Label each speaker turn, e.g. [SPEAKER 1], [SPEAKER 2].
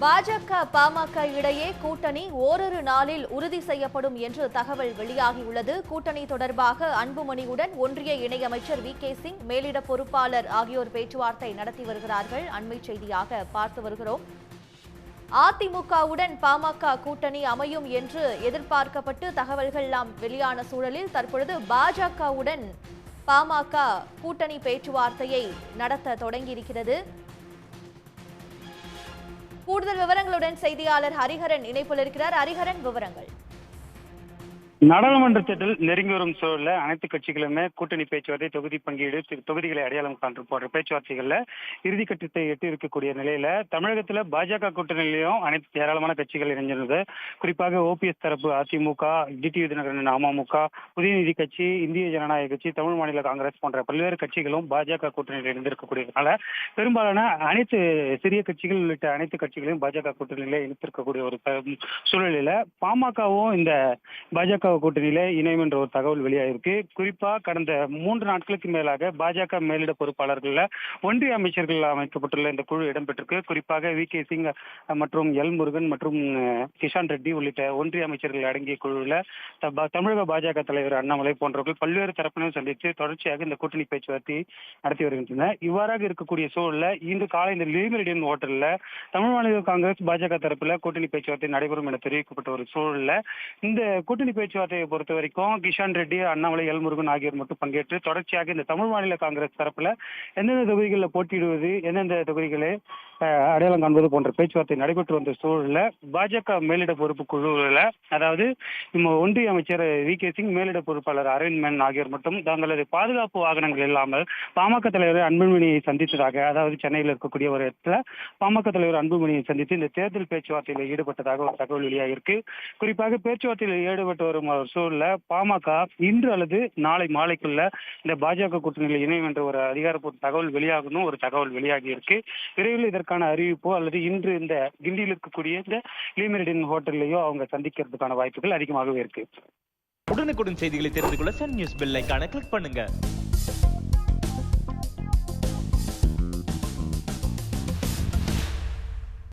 [SPEAKER 1] பாஜக பாமக இடையே கூட்டணி ஓரிரு நாளில் உறுதி செய்யப்படும் என்று தகவல் வெளியாகியுள்ளது. கூட்டணி தொடர்பாக அன்புமணியுடன் ஒன்றிய இணையமைச்சர் வி. கே. சிங் மேலிட பொறுப்பாளர் ஆகியோர் பேச்சுவார்த்தை நடத்தி வருகிறார்கள். அண்மை செய்தியாக பார்த்து வருகிறோம். அதிமுகவுடன் பாமக கூட்டணி அமையும் என்று எதிர்பார்க்கப்பட்டு தகவல்கள் எல்லாம் வெளியான சூழலில் தற்பொழுது பாஜகவுடன் பாமக கூட்டணி பேச்சுவார்த்தையை நடத்த தொடங்கியிருக்கிறது. கூடுதல் விவரங்களுடன் செய்தியாளர் ஹரிஹரன் இணைப்பில் இருக்கிறார். ஹரிஹரன் விவரங்கள்.
[SPEAKER 2] நாடாளுமன்ற தேர்தல் நெருங்கி வரும் சூழல்ல அனைத்து கட்சிகளுமே கூட்டணி பேச்சுவார்த்தை தொகுதி பங்கீடு தொகுதிகளை அடையாளம் காண்று போன்ற பேச்சுவார்த்தைகள்ல இறுதிக்கட்டத்தை எட்டி இருக்கக்கூடிய நிலையில தமிழகத்துல பாஜக கூட்டணியிலையும் அனைத்து ஏராளமான கட்சிகள் இணைஞ்சிருந்தது. குறிப்பாக ஓபிஎஸ் தரப்பு அதிமுக டிடி தினகரன் அமமுக புதிய நீதி கட்சி இந்திய ஜனநாயக கட்சி தமிழ் மாநில காங்கிரஸ் போன்ற பல்வேறு கட்சிகளும் பாஜக கூட்டணியில் இணைந்திருக்கக்கூடியதுனால பெரும்பாலான அனைத்து சிறிய கட்சிகள் உள்ளிட்ட அனைத்து கட்சிகளையும் பாஜக கூட்டணியில இணைத்திருக்கக்கூடிய ஒரு சூழலில பாமகவும் இந்த பாஜக கூட்டணியில இணையும் என்ற ஒரு தகவல் வெளியாயிருக்கு. குறிப்பா கடந்த மூன்று நாட்களுக்கு மேலாக பாஜக மேலிட பொறுப்பாளர்கள் ஒன்றிய அமைச்சர்கள் அமைக்கப்பட்டுள்ள இந்த குழு இடம்பெற்றிருக்கு. குறிப்பாக வி கே சிங் மற்றும் எல் முருகன் மற்றும் கிஷான் ரெட்டி உள்ளிட்ட ஒன்றிய அமைச்சர்கள் அடங்கிய குழுவில் தமிழக பாஜக தலைவர் அண்ணாமலை போன்றவர்கள் பல்வேறு தரப்பினரும் சந்தித்து தொடர்ச்சியாக இந்த கூட்டணி பேச்சுவார்த்தை நடத்தி வருகின்றனர். இவ்வாறாக இருக்கக்கூடிய சூழல்ல இன்று காலை இந்த லீமரிடியன் ஹோட்டல்ல தமிழ் மாநில காங்கிரஸ் பாஜக தரப்புல கூட்டணி பேச்சுவார்த்தை நடைபெறும் என தெரிவிக்கப்பட்ட ஒரு சூழல்ல இந்த கூட்டணி பேச்சு பேச்சுவார்த்தையை பொறுத்த வரைக்கும் கிஷான் ரெட்டி அண்ணாமலை எல்முருகன் ஆகியோர் மட்டும் பங்கேற்று தொடர்ச்சியாக இந்த தமிழ் மாநில காங்கிரஸ் தரப்புல எந்தெந்த தொகுதிகளில் போட்டியிடுவது எந்தெந்த தொகுதிகளை அடையாளம் காண்பது போன்ற பேச்சுவார்த்தை நடைபெற்று வந்த சூழல்ல பாஜக மேலிட பொறுப்பு குழுவில் அதாவது ஒன்றிய அமைச்சர் வி கே சிங் மேலிட பொறுப்பாளர் அரவிந்த் மேன் ஆகியோர் மட்டும் தங்களது பாதுகாப்பு வாகனங்கள் இல்லாமல் பாமக தலைவர் அன்புமணியை சந்தித்ததாக அதாவது சென்னையில் இருக்கக்கூடிய ஒரு இடத்துல பாமக தலைவர் அன்புமணியை சந்தித்து இந்த தேர்தல் பேச்சுவார்த்தையில் ஈடுபட்டதாக ஒரு தகவல் வெளியாகிருக்கு குறிப்பாக பேச்சுவார்த்தையில் ஈடுபட்டு வரும் ஒரு சூழல்ல பாமக இன்று அல்லது நாளை மாலைக்குள்ள இந்த பாஜக கூட்டணியில் இணையும் என்ற ஒரு அதிகாரப்பூர்வ தகவல் வெளியாகணும் ஒரு தகவல் வெளியாகி இருக்கு விரைவில் இதற்கு இதற்கான அறிவிப்போ அல்லது இன்று இந்த கிண்டியில் இருக்கக்கூடிய இந்த லீமெரிடின் ஹோட்டல்லையோ அவங்க சந்திக்கிறதுக்கான வாய்ப்புகள் அதிகமாகவே இருக்கு.
[SPEAKER 3] உடனுக்குடன் செய்திகளை தெரிந்து கொள்ள சன் நியூஸ் பெல் ஐக்கான கிளிக் பண்ணுங்க.